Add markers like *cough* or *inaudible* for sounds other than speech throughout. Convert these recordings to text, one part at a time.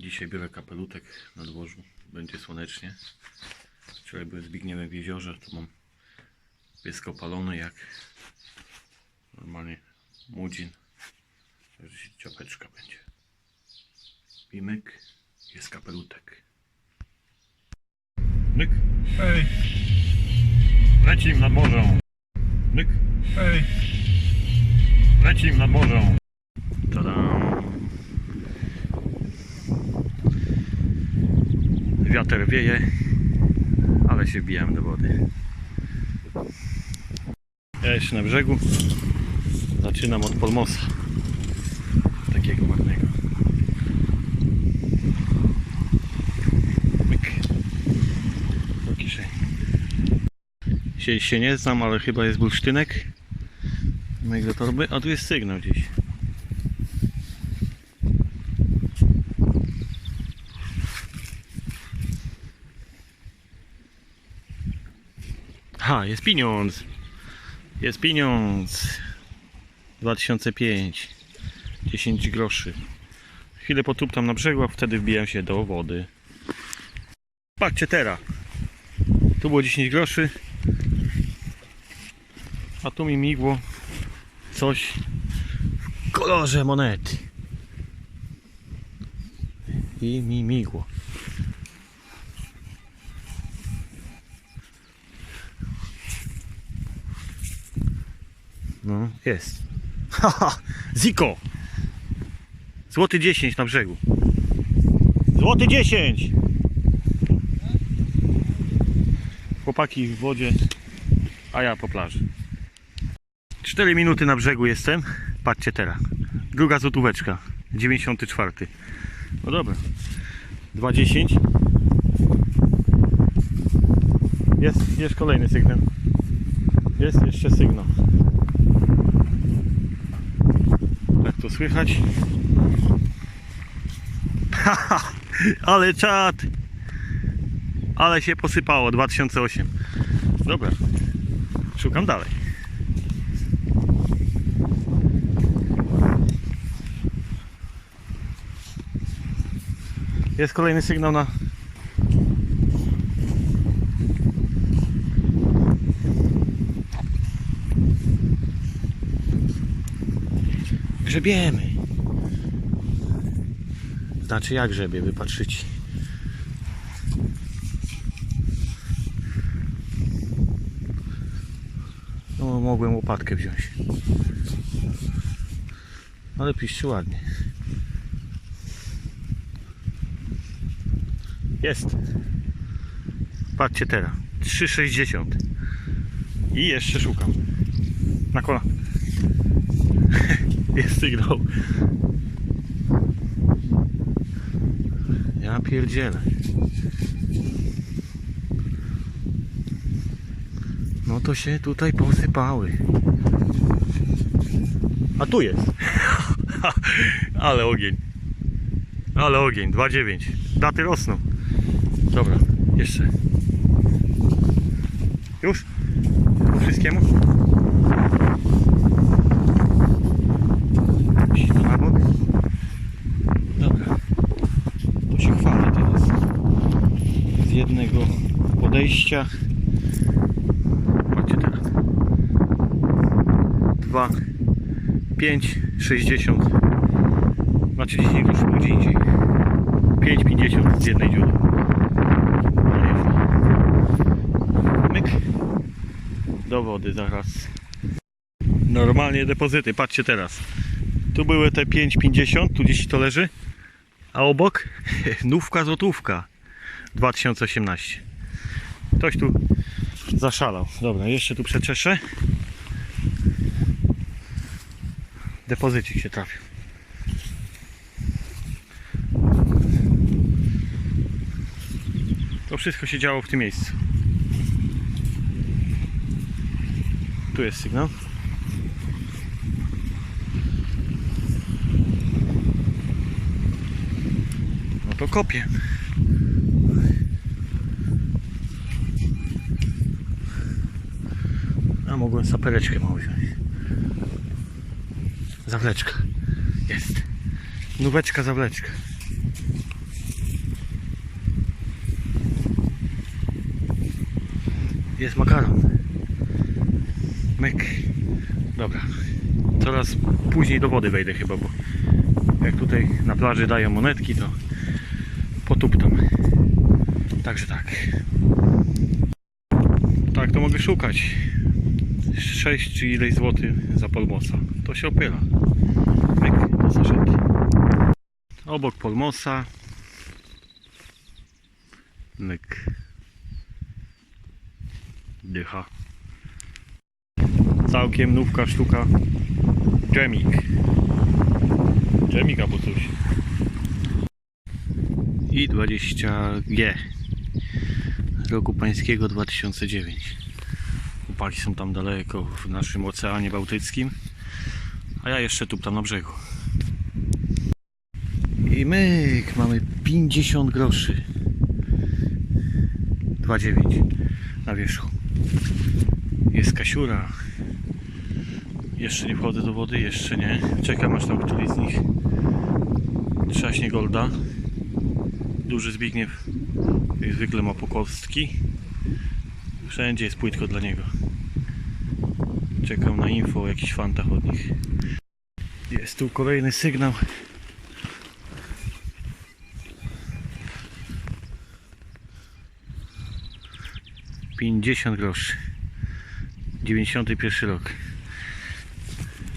Dzisiaj biorę kapelutek na dworzu. Będzie słonecznie. Wczoraj byłem z w jeziorze. Tu mam pies opalony jak normalnie młodzin. Także ciapeczka będzie. I myk. Jest kapelutek. Myk. Hej. Lecim nad morzą. Myk. Hej. Lecim nad morzą. Tadam. Wiatr wieje, ale się wbijam do wody. Ja jeszcze na brzegu. Zaczynam od polmosa. Takiego ładnego. Myk. Do. Się, się nie znam, ale chyba jest bursztynek. Mojego torby, a tu jest sygnał gdzieś. Ha, jest pieniądz. Jest pieniądz. 2005. 10 groszy. Chwilę potuptam na brzegu, a wtedy wbijam się do wody. Patrzcie teraz. Tu było 10 groszy. A tu mi migło coś w kolorze monety. I mi migło. No, jest. *laughs* Haha, Ziko! Złoty 10 na brzegu. Złoty 10! Chłopaki w wodzie, a ja po plaży. 4 minuty na brzegu jestem. Patrzcie teraz. Druga złotóweczka. 94. No dobra. 2,10. Jest, jest kolejny sygnał. Jest jeszcze sygnał. To słychać? *laughs* Ale czad! Ale się posypało 2008. Dobra. Szukam dalej. Jest kolejny sygnał na Grzebiemy. Znaczy jak grzebie, wy patrzycie. No mogłem łopatkę wziąć. Ale piszczy ładnie. Jest. Patrzcie teraz. 3,60. I jeszcze szukam. Na kola. Jest sygnał. Ja pierdzielę. No to się tutaj posypały. A tu jest. *laughs* Ale ogień. Ale ogień. 2,9. Daty rosną. Dobra, jeszcze. Już? Wszystkiemu? 20 chodźcie teraz. 2 5 60 znaczy dzisiaj już gdzie indziej 5 50 z jednej dziury myk. Do wody zaraz. Normalnie depozyty patrzcie teraz. Tu były te 5,50 tu gdzieś to leży. A obok? *laughs* Nówka złotówka. 2018 Ktoś tu zaszalał. Dobra, jeszcze tu przeczeszę. Depozycik się trafił. To wszystko się działo w tym miejscu. Tu jest sygnał. No to kopię. A mogłem sapereczkę mało wziąć. Zawleczka. Jest. Nóweczka, zawleczka. Jest makaron. Myk. Dobra. Coraz później do wody wejdę chyba, bo jak tutaj na plaży dają monetki, to potuptam. Także tak. Tak to mogę szukać. 6 czy ileś złotych za polmosa. To się opyla. Myk, to zaszedł. Obok polmosa. Myk. Dycha. Całkiem nówka sztuka. Dżemik. Dżemik albo coś. I 20G. Roku pańskiego 2009. Chłopaki są tam daleko w naszym Oceanie Bałtyckim. A ja jeszcze tu tam na brzegu. I myk, mamy 50 groszy. 2,9 na wierzchu. Jest kasiura. Jeszcze nie wchodzę do wody, jeszcze nie. Czekam aż tam któryś z nich trzaśnie golda. Duży Zbigniew jak zwykle ma pokostki. Wszędzie jest płytko dla niego. Czekam na info o jakichś fantach od nich. Jest tu kolejny sygnał. Pięćdziesiąt groszy. 91 rok.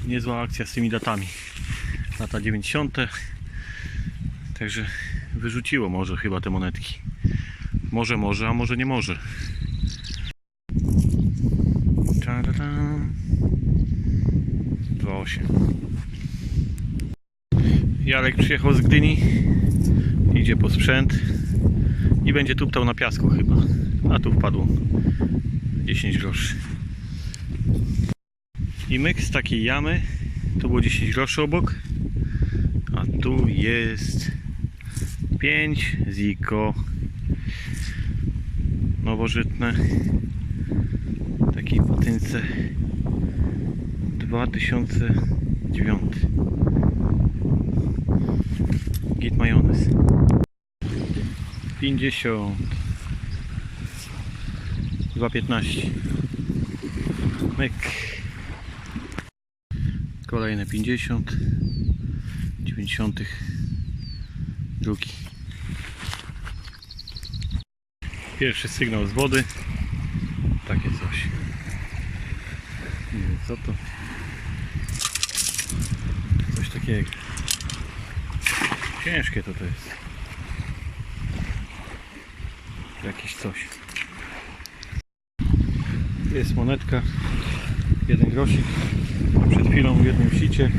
Niezła akcja z tymi datami. Lata 90. Także wyrzuciło może chyba te monetki. Może, może, a może nie może. 2,8 Jarek przyjechał z Gdyni. Idzie po sprzęt. I będzie tuptał na piasku chyba. A tu wpadło 10 groszy. I myk z takiej jamy. Tu było 10 groszy obok. A tu jest 5 ziko nowożytne takiej patynce 2009 git majonez. 50 2,15 myk. Kolejne 50 90 drugi. Pierwszy sygnał z wody. Takie coś. Nie wiem co to takiego ciężkie to to jest. Jakieś coś. Jest monetka. Jeden grosik. Przed chwilą w jednym sicie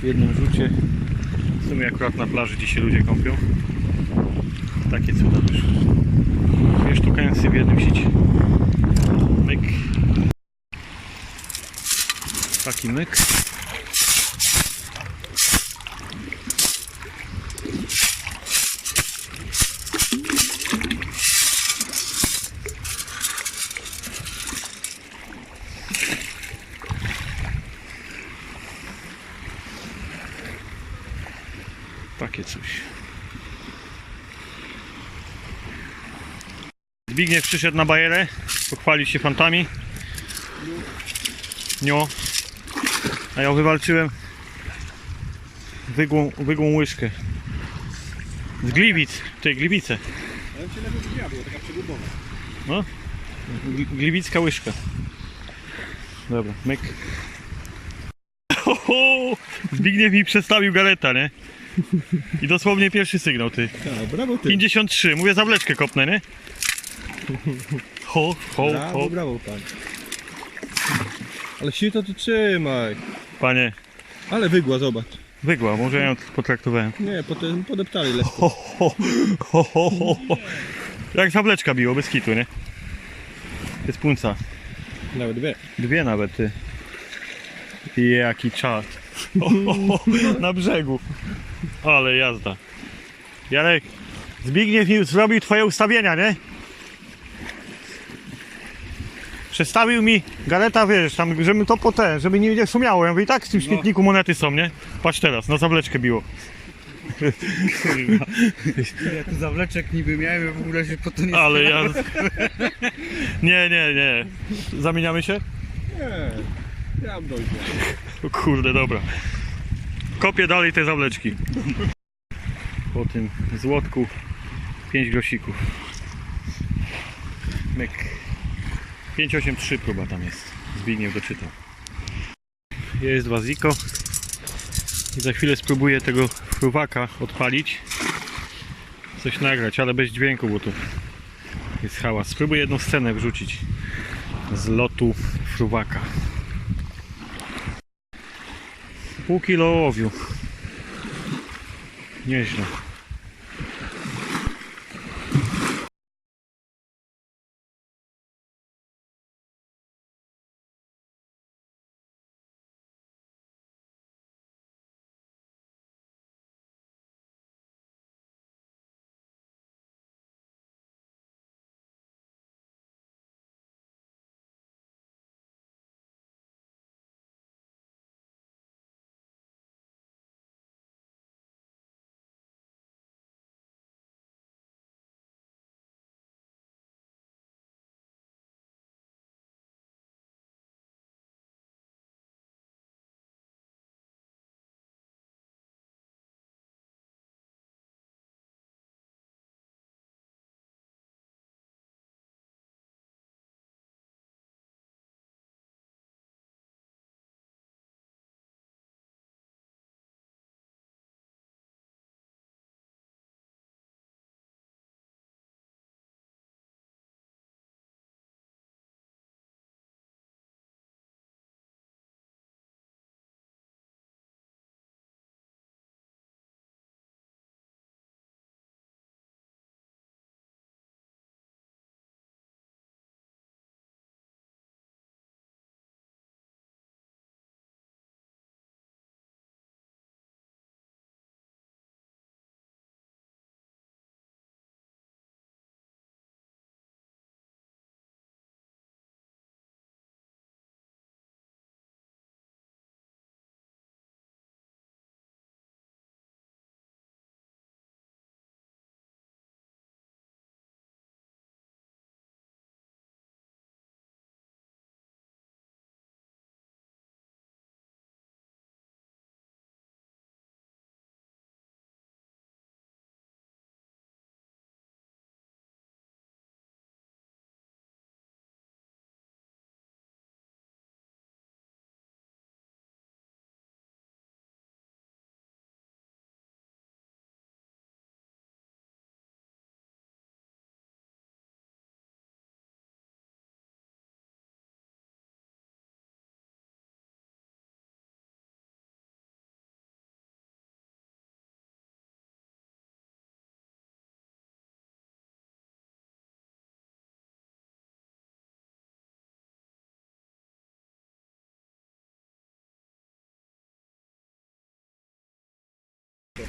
w jednym rzucie. W sumie akurat na plaży gdzie się ludzie kąpią. Takie cuda wyszły. Dwie sztukęsy w jednym sicie. Myk. Taki myk takie coś Zbigniew przyszedł na bajerę, pochwalił się fantami. Nio. A ja wywalczyłem wygłą, wygłą łyżkę. Z gliwic, tej gliwice. Ale się lepiej drzwiła, była taka przegubowa. No. Gl- Gliwicka łyżka. Dobra, myk. Oho! Zbigniew mi przestawił galeta, nie? I dosłownie pierwszy sygnał, ty. Tak, ty. 53, mówię zawleczkę kopnę, nie? *laughs* Ho, ho, Brawo, ho. brawo pan. Ale sito ty trzymaj. Panie, Ale wygła, zobacz. wygła, może ja ją potraktowałem. Nie, potem podeptali lekko. Ho, ho, ho, ho, ho. Jak zawleczka biło, bez kitu, nie? Jest punca. Nawet dwie. Dwie nawet, ty. Jaki ho, na brzegu. Ale jazda. Jarek, Zbigniew mi zrobił twoje ustawienia, nie? Przestawił mi galeta, wiesz, tam, żeby to po te, żeby nie, sumiało. Ja mówię, i tak w tym śmietniku monety są, nie? Patrz teraz, na zawleczkę biło. *laughs* Ja tu zawleczek niby miałem, ja w ogóle się po to nie Ale ja... *laughs* Nie, nie, nie. Zamieniamy się? Nie, ja dojdę. O kurde, dobra. Kopię dalej te zawleczki. Po tym złotku 5 grosików. Myk. 583 próba tam jest. Zbigniew doczytał. Jest waziko. I za chwilę spróbuję tego fruwaka odpalić. Coś nagrać, ale bez dźwięku, bo tu jest hałas. Spróbuję jedną scenę wrzucić z lotu fruwaka. Pół kilo ołowiu. Nieźle.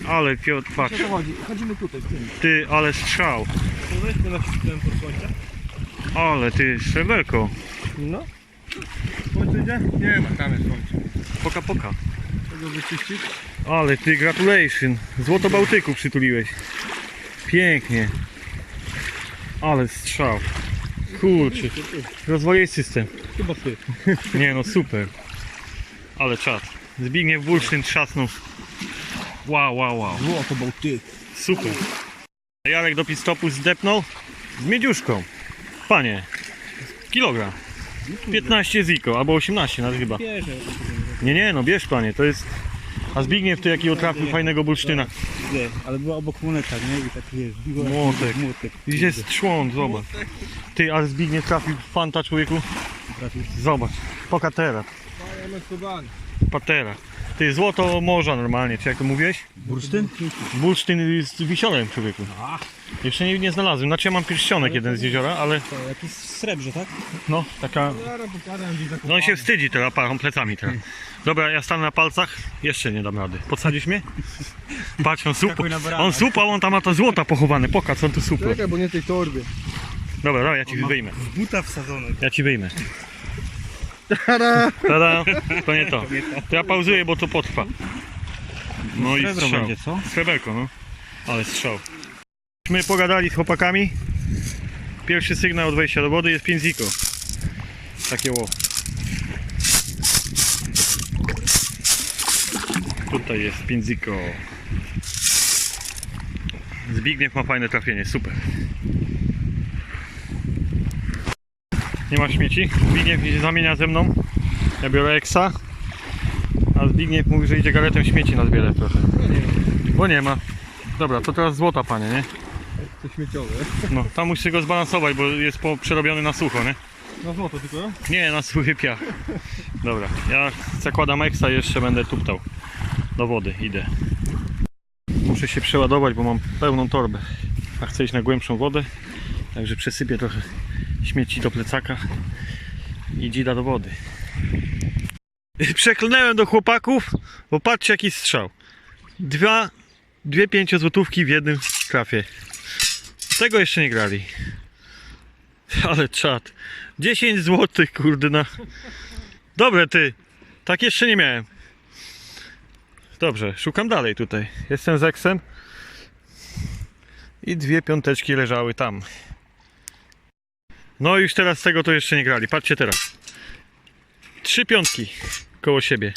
Ale Piotr, patrz. Co to chodzi? Chodzimy tutaj, w tym. Ty, ale strzał. Weźmy. Ale ty, sreberko. No. Słońce idzie? Nie ma, tam jest słońce. Poka, poka. Czego wyczyścić? Ale ty, gratulation. Złoto Bałtyku przytuliłeś. Pięknie. Ale strzał. Kurczę. Rozwoje system. Chyba ty. Nie no, super. Ale czad. Zbigniew Bulsztyn trzasnął. Wow, wow, wow. Złoto był ty. Super. Jarek do pistopu zdepnął z miedziuszką. Panie, kilogram. 15 ziko, albo 18 nawet chyba. Nie, nie, no bierz panie, to jest... A Zbigniew ty jakiego trafił fajnego bursztyna. Nie, ale była obok moneta, nie? I tak wiesz, biła Młotek. młotek. Gdzieś jest trzłon, zobacz. Ty, ale Zbigniew trafił fanta człowieku. Zobacz, pokatera, schowany. patera. Ty, złoto morza normalnie, czy jak to mówiłeś? Bursztyn? Bursztyn z wisiorem człowieku. Jeszcze nie, nie znalazłem, znaczy ja mam pierścionek jeden z jeziora, ale To jakiś srebrze, tak? no, taka Zaraz No on się wstydzi teraz parą plecami teraz. Dobra, ja stanę na palcach, jeszcze nie dam rady. Podsadzisz mnie? Patrz, on supał, Skakuj na barana. on supał, on tam ma to złota pochowane, pokaż, on tu supał. Czekaj, bo nie tej torby. Dobra, dobra, ja ci wyjmę, W buta wsadzony. ja ci wyjmę. Tada! Tada, to nie to. To ja pauzuję, bo to potrwa. No i Srebro strzał. będzie, co? Sreberko, no. Ale strzał. My pogadali z chłopakami. Pierwszy sygnał od wejścia do wody jest 5 ziko. Takie ło. Tutaj jest 5 ziko. Zbigniew ma fajne trafienie, super. Nie ma śmieci. Zbigniew się zamienia ze mną. Ja biorę Eksa. A Zbigniew mówi, że idzie garetem śmieci na zbierę trochę. Bo nie ma. Dobra, to teraz złota panie, nie? To śmieciowe. No, tam musisz go zbalansować, bo jest po, przerobiony na sucho, nie? Na złoto tylko? Nie, na suchy piach. Dobra, ja zakładam eksa i jeszcze będę tuptał. Do wody, idę. Muszę się przeładować, bo mam pełną torbę. A chcę iść na głębszą wodę. Także przesypię trochę śmieci do plecaka i dzida do wody. Przeklnąłem do chłopaków, bo patrzcie jaki strzał. Dwa, dwie pięciozłotówki w jednym trafie. Tego jeszcze nie grali. Ale czad. 10 zł, kurde na. Dobre ty. Tak jeszcze nie miałem. Dobrze, szukam dalej tutaj. Jestem z Eksem. I dwie piąteczki leżały tam. No już teraz tego to jeszcze nie grali. Patrzcie teraz. Trzy piątki koło siebie.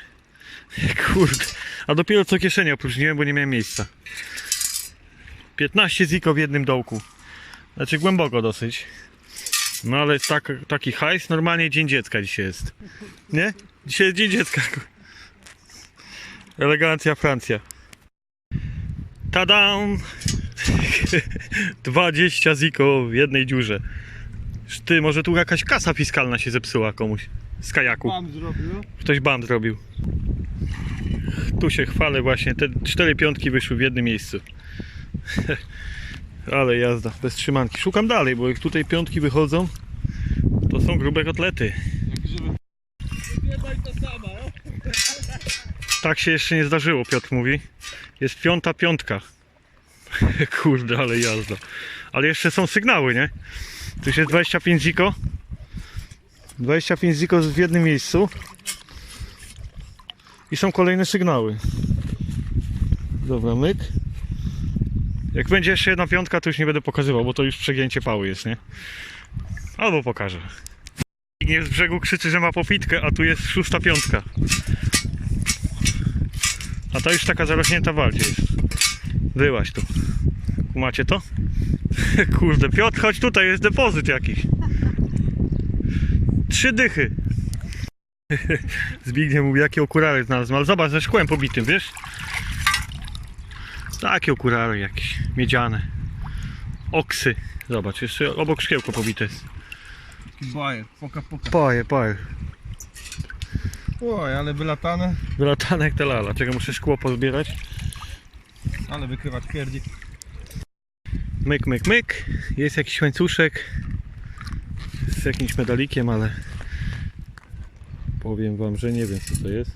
*laughs* Kurde. A dopiero co kieszenie opróżniłem, bo nie miałem miejsca. 15 ziko w jednym dołku. Znaczy głęboko dosyć. No ale tak, taki hajs normalnie dzień dziecka dzisiaj jest. Nie? Dzisiaj jest dzień dziecka. Elegancja Francja. Tadam! *laughs* 20 ziko w jednej dziurze. Ty, może tu jakaś kasa fiskalna się zepsuła komuś z kajaku. Zrobił. Ktoś band robił. Tu się chwalę właśnie. Te cztery piątki wyszły w jednym miejscu. *laughs* Ale jazda, bez trzymanki. Szukam dalej, bo jak tutaj piątki wychodzą, to są grube kotlety. Tak się jeszcze nie zdarzyło, Piotr mówi. Jest piąta piątka. *laughs* Kurde, ale jazda. Ale jeszcze są sygnały, nie? Tu jest 25 ziko. 25 ziko w jednym miejscu. I są kolejne sygnały. Dobra, myk. Jak będzie jeszcze jedna piątka, to już nie będę pokazywał, bo to już przegięcie pały jest, nie? Albo pokażę. Nie z brzegu krzyczy, że ma popitkę, a tu jest szósta piątka. A to już taka zarośnięta waldzie jest. Wyłaś tu. Macie to? *laughs* Kurde, Piotr, chodź tutaj, jest depozyt jakiś. Trzy dychy. *laughs* Zbigniew mówi, jakie okulary znalazłem, ale zobacz, ze szkłem pobitym, wiesz? Takie okulary jakieś, miedziane. Oksy. Zobacz, jeszcze obok szkiełko pobite jest. Bajer, poka poka. Poje, poje. Oj, ale wylatane, Wylatane jak te lala. Czego muszę szkło pozbierać? ale wykrywa twierdzi. Myk, myk, myk. Jest jakiś łańcuszek z jakimś medalikiem, ale powiem wam, że nie wiem co to jest.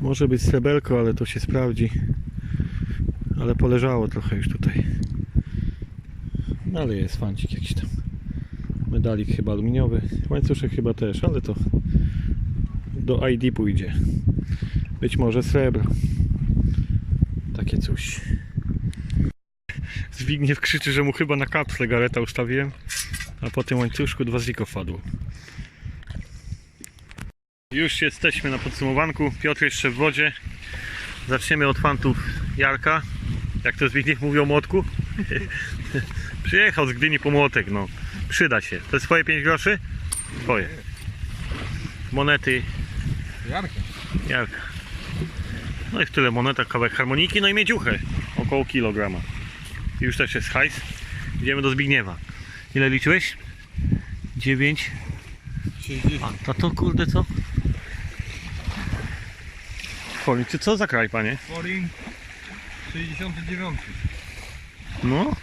Może być sreberko, ale to się sprawdzi. Ale poleżało trochę już tutaj. No ale jest fancik jakiś tam. Medalik chyba aluminiowy. Łańcuszek chyba też, ale to do ID pójdzie. Być może srebro. Takie coś. Zbigniew krzyczy, że mu chyba na kapsle gareta ustawiłem, a po tym łańcuszku dwa ziko wpadło. Już jesteśmy na podsumowanku. Piotr jeszcze w wodzie. Zaczniemy od fantów Jarka. Jak to Zbigniew mówi o młotku? *laughs* Przyjechał z Gdyni po młotek, no. Przyda się. To jest twoje 5 groszy? Twoje. Monety Jarka. Jarka. No i w tyle moneta, kawałek harmoniki, no i miedziuchę. Około kilograma. I już też jest hajs. Idziemy do Zbigniewa. Ile liczyłeś? 9. 60. A to kurde co? Forin, czy co za kraj, panie? Foring 69. No.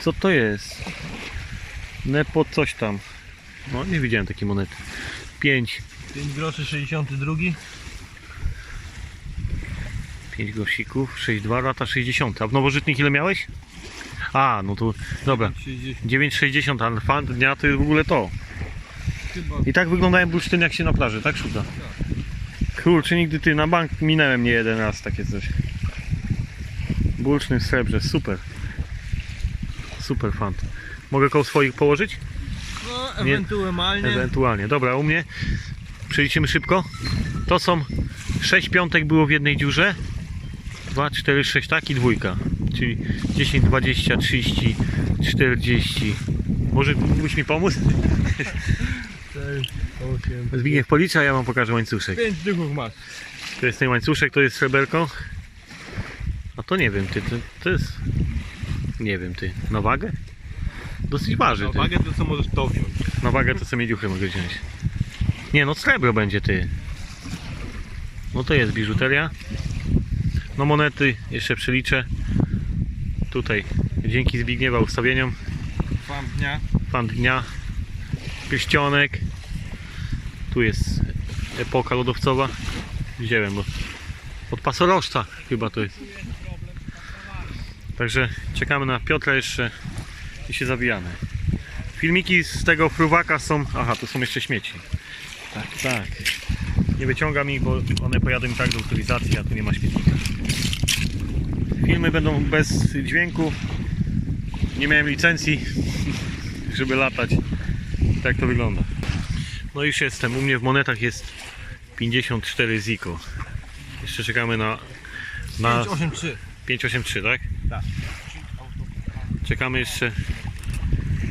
Co to jest? Nepo coś tam. No nie widziałem takiej monety. 5. 5 groszy 62. 5 grosików, 6,2 lata 60. A w nowożytnych ile miałeś? A, no to dobra. 60. 9,60, ale fan dnia to jest w ogóle to. I tak wyglądają bursztyny jak się na plaży, tak szuka? Kurczę, nigdy ty na bank minęłem nie jeden raz takie coś. Bursztyn w srebrze, super. Super fant. Mogę koło swoich położyć? No, Nie- ewentualnie. Ewentualnie. Dobra, u mnie przeliczymy szybko. To są 6 piątek było w jednej dziurze. 2, 4, 6 tak i dwójka. Czyli 10, 20, 30, 40. Może mógłbyś mi pomóc? 6, 8. Zbigniew policza, a ja wam pokażę łańcuszek. 5 dychów masz. To jest ten łańcuszek, to jest sreberko. A to nie wiem, ty, to, to jest... Nie wiem, ty. Na wagę? Dosyć waży, Na ty. wagę to co możesz to wziąć. Na wagę to sobie dziuchy mogę wziąć. Nie no, srebro będzie ty. No to jest biżuteria. No monety jeszcze przeliczę. Tutaj dzięki Zbigniewa ustawieniom. Fan dnia. Fan dnia. Pierścionek. Tu jest epoka lodowcowa. Wziąłem, bo od pasorożca chyba to jest. Także czekamy na Piotra jeszcze i się zawijamy. Filmiki z tego fruwaka są. Aha, tu są jeszcze śmieci. Tak, tak. Nie wyciągam ich, bo one pojadą i tak do utylizacji, a tu nie ma śmietnika. Filmy będą bez dźwięku. Nie miałem licencji, *laughs* żeby latać. Tak to wygląda. No już jestem. U mnie w monetach jest 54 Ziko. Jeszcze czekamy na, na 583. 583, tak? Tak. Czekamy jeszcze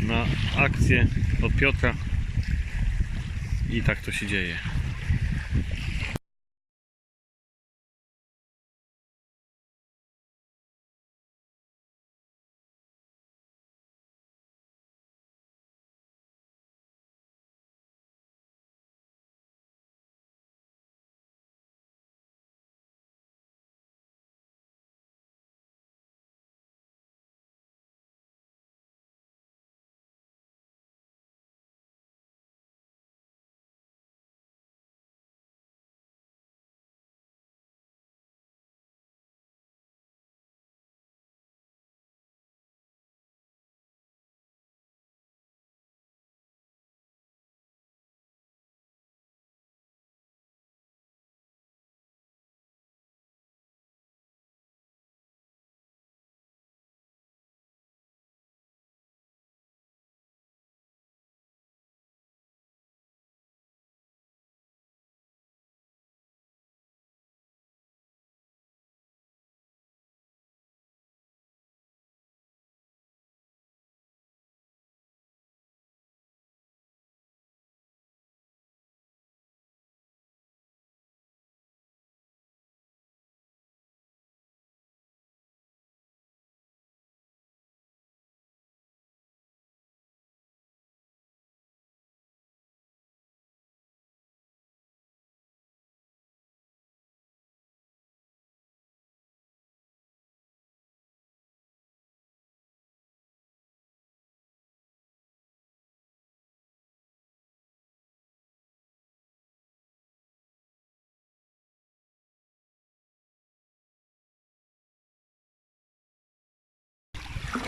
na akcję od Piotra. I tak to się dzieje.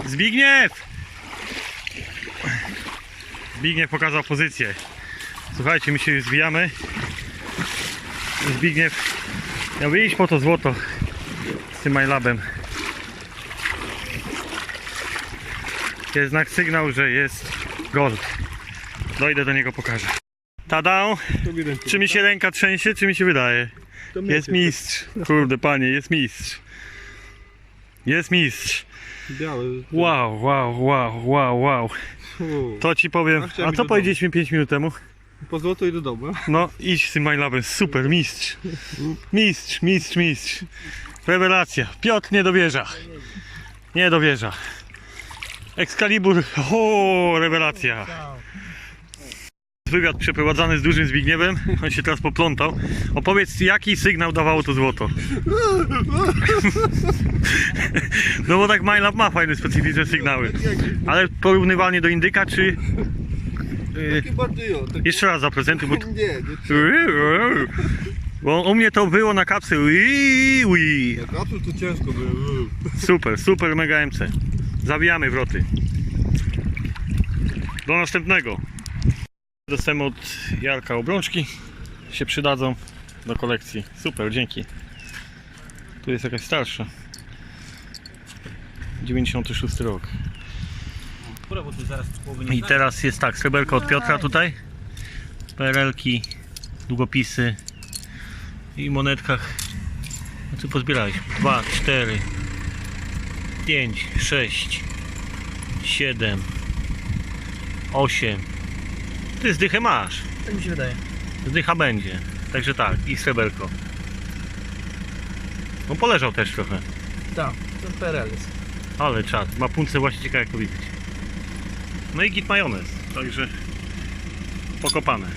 Zbigniew! Zbigniew pokazał pozycję. Słuchajcie, my się już zwijamy. Zbigniew miał iść po to złoto z tym MyLabem. Jest znak sygnał, że jest gold. Dojdę do niego, pokażę. Tada! Czy mi się ręka trzęsie, czy mi się wydaje? Jest mistrz. Kurde panie, jest mistrz. Jest mistrz. Biały. Wow, wow, wow, wow, wow. To ci powiem. A co do powiedzieliśmy 5 minut temu? Po złoto i do domu. No, idź z tym MyLabem. Super, mistrz. Mistrz, mistrz, mistrz. Rewelacja. Piotr nie dowierza. Nie dowierza. Excalibur. O, rewelacja. Wywiad przeprowadzany z dużym Zbigniewem. *laughs* On się teraz poplątał. Opowiedz, jaki sygnał dawało to złoto? *laughs* No bo tak MyLab ma fajne, specyficzne sygnały. Ale porównywalnie do indyka, czy... y, Taki bardziej o. Taki... Jeszcze raz zaprezentuj, bo... *laughs* Nie, nie. Bo u mnie to było na kapsy. Jak kapsul to ciężko było. Super, super mega MC. Zawijamy wroty. Do następnego. Dostałem od Jarka obrączki. Się przydadzą do kolekcji. Super, dzięki. Tu jest jakaś starsza. 96 rok. I teraz jest tak, sreberko od Piotra tutaj. PRL-ki, długopisy i monetkach. No co pozbieraliśmy? 2, 4, 5, 6, 7, 8. Ty zdychę masz. Tak mi się wydaje. Zdycha będzie. Także tak, i sreberko. No poleżał też trochę. Tak, to PRL jest. Ale czad, ma punce właśnie ciekawe jak to widać. No i git majonez, także pokopane.